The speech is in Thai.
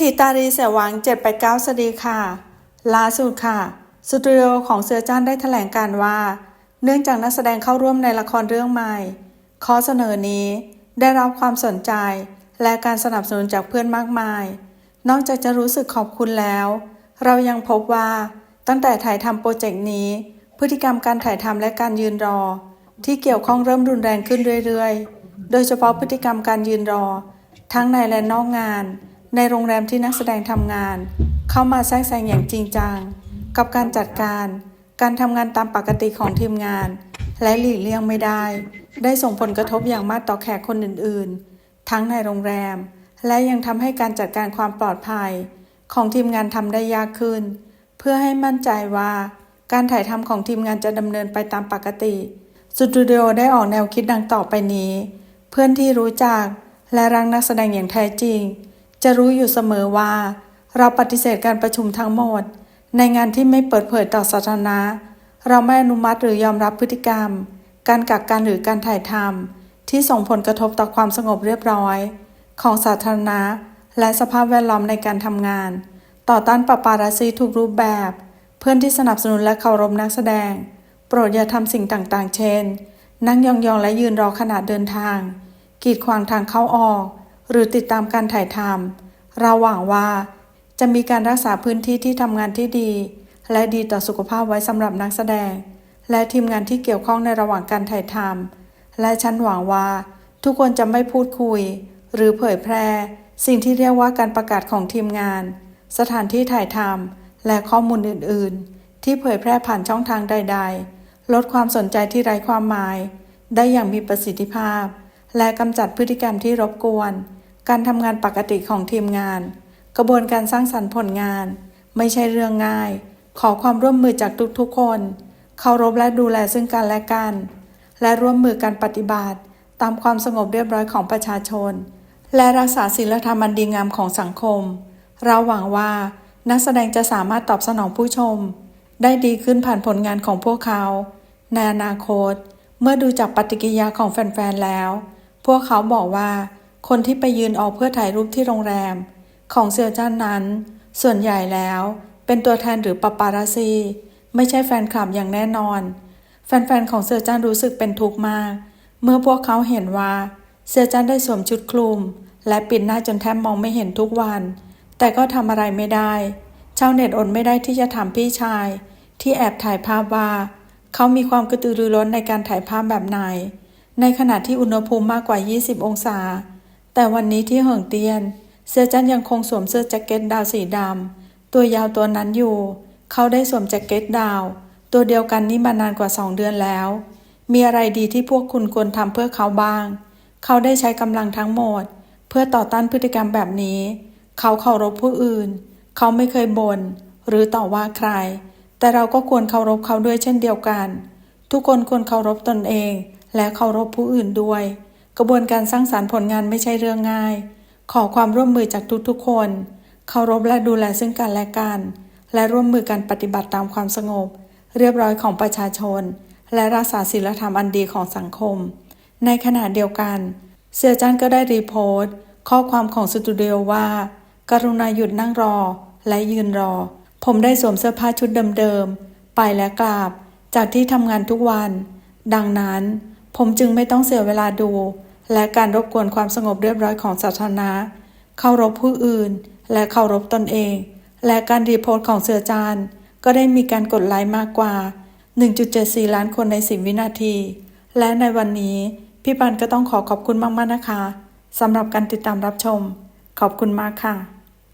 ทีตารีเสียหวัง789สวัสดีค่ะ ล่าสุดค่ะสตูดิโอของเสือจ้านได้แถลงการว่า เนื่องจากนักแสดงเข้าร่วมในละครเรื่องใหม่ ข้อเสนอนี้ได้รับความสนใจ และการสนับสนุนจากเพื่อนมากมาย นอกจากจะรู้สึกขอบคุณแล้ว เรายังพบว่าตั้งแต่ถ่ายทำโปรเจกต์นี้ พฤติกรรมการถ่ายทำและการยืนรอ ที่เกี่ยวข้องเริ่มรุนแรงขึ้นเรื่อยๆ โดยเฉพาะพฤติกรรมการยืนรอ ทั้งในและนอกงาน ในโรงแรมที่นักแสดงทำงาน เข้ามาแทรกแซงอย่างจริงจัง กับการจัดการ การทำงานตามปกติของทีมงาน และหลีกเลี่ยงไม่ได้ ได้ส่งผลกระทบอย่างมากต่อแขกคนอื่นๆ ทั้งในโรงแรม และยังทำให้การจัดการความปลอดภัย ของทีมงานทำได้ยากขึ้น เพื่อให้มั่นใจว่า การถ่ายทำของทีมงานจะดำเนินไปตามปกติสตูดิโอได้ออกแนวคิดดังต่อไปนี้ เพื่อนที่รู้จักและรักนักแสดงอย่างแท้จริง จะรู้อยู่เสมอว่า เราปฏิเสธการประชุมทั้งหมด ในงานที่ไม่เปิดเผยต่อสาธารณะ เราไม่อนุมัติหรือยอมรับพฤติกรรม การกักกันหรือการถ่ายทำที่ส่งผลกระทบต่อความสงบเรียบร้อย ของสาธารณะ และสภาพแวดล้อมในการทำงาน ต่อต้านปาปาราซีทุกรูปแบบ เพื่อนที่สนับสนุนและเคารพนักแสดง โปรดอย่าทำสิ่งต่างๆ เช่น นั่งยองๆและยืนรอขณะเดินทาง กีดขวางทางเข้าออก หรือติดตามการถ่ายทำเราหวังว่าจะมีการรักษาพื้นที่ที่ทำงานที่ดี และดีต่อสุขภาพไว้สำหรับนักแสดง และทีมงานที่เกี่ยวข้องในระหว่างการถ่ายทำและฉันหวังว่าทุกคนจะไม่พูดคุย หรือเผยแพร่ สิ่งที่เรียกว่าการประกาศของทีมงาน สถานที่ถ่ายทำและข้อมูลอื่น ๆ ที่เผยแพร่ผ่านช่องทางใด ๆ ลดความสนใจที่ไร้ความหมาย ได้อย่างมีประสิทธิภาพ และกำจัดพฤติกรรมที่รบกวน การทำงานปกติของทีมงาน กระบวนการสร้างสรรค์ผลงาน ไม่ใช่เรื่องง่าย ขอความร่วมมือจากทุกๆคน เคารพและดูแลซึ่งกันและกัน และร่วมมือกันปฏิบัติ ตามความสงบเรียบร้อยของประชาชน และรักษาศีลธรรมอันดีงามของสังคม เราหวังว่านักแสดงจะสามารถตอบสนองผู้ชม ได้ดีขึ้นผ่านผลงานของพวกเขา ในอนาคต เมื่อดูจากปฏิกิริยาของแฟนๆแล้ว พวกเขาบอกว่า คนที่ไปยืนออกเพื่อถ่ายรูปที่โรงแรม ของเซียวจ้านนั้น ส่วนใหญ่แล้ว เป็นตัวแทนหรือปาปาราซี ไม่ใช่แฟนคลับอย่างแน่นอน แฟนๆของเซียวจ้านรู้สึกเป็นทุกข์มาก เมื่อพวกเขาเห็นว่า เซียวจ้านได้สวมชุดคลุม และปิดหน้าจนแทบมองไม่เห็นทุกวัน แต่ก็ทำอะไรไม่ได้ ชาวเน็ตอดไม่ได้ที่จะถามพี่ชาย ที่แอบถ่ายภาพว่าเขามีความกระตือรือร้นในการถ่ายภาพแบบไหน ในขณะที่อุณหภูมิมากกว่า 20 องศา แต่วันนี้ที่เหิงเตียนเสื้อจันยังคงสวมเสื้อแจ็คเก็ตดาวสีดำตัวยาวตัวนั้นอยู่ เขาได้สวมแจ็คเก็ตดาว ตัวเดียวกันนี่มานานกว่าสองเดือนแล้ว มีอะไรดีที่พวกคุณควรทำเพื่อเขาบ้าง เขาได้ใช้กำลังทั้งหมด เพื่อต่อต้านพฤติกรรมแบบนี้ เขาเคารพผู้อื่น เขาไม่เคยบน่นหรือต่อว่าใคร แต่เราก็ควรเคารพเขาด้วยเช่นเดียวกัน ทุกคนควรเคารพตนเอง และเคารพผู้อื่นด้วย กระบวนการสร้างสารรค์ผลงานไม่ใช่เรื่องง่าย ขอความร่วมมือจากทุกๆ คน เคารพและดูแลซึ่งกันและกัน และร่วมมือกันปฏิบัติตามความสงบ เรียบร้อยของประชาชน และรักษาศีลธรรมอันดีของสังคม ในขณะเดียวกัน เสียจันก็ได้รีโพสต์ ข้อความของสตูดิโอว่า กรุณาหยุดนั่งรอ และยืนรอ ผมได้สวมเสื้อผ้าชุดเดิมๆ ไปและกราบ จากที่ทำงานทุกวัน ดังนั้น ผมจึงไม่ต้องเสียเวลาดู และการรบกวนความสงบเรียบร้อยของสาธารณะเคารพผู้อื่น และเคารพตนเอง และการรีโพสต์ของเสือจานก็ได้มีการกดไลค์มากกว่า 1.74 ล้านคนใน 10 วินาที และในวันนี้พี่ปันก็ต้องขอขอบคุณมาก ๆ นะคะสำหรับการติดตามรับชม ขอบคุณมากค่ะ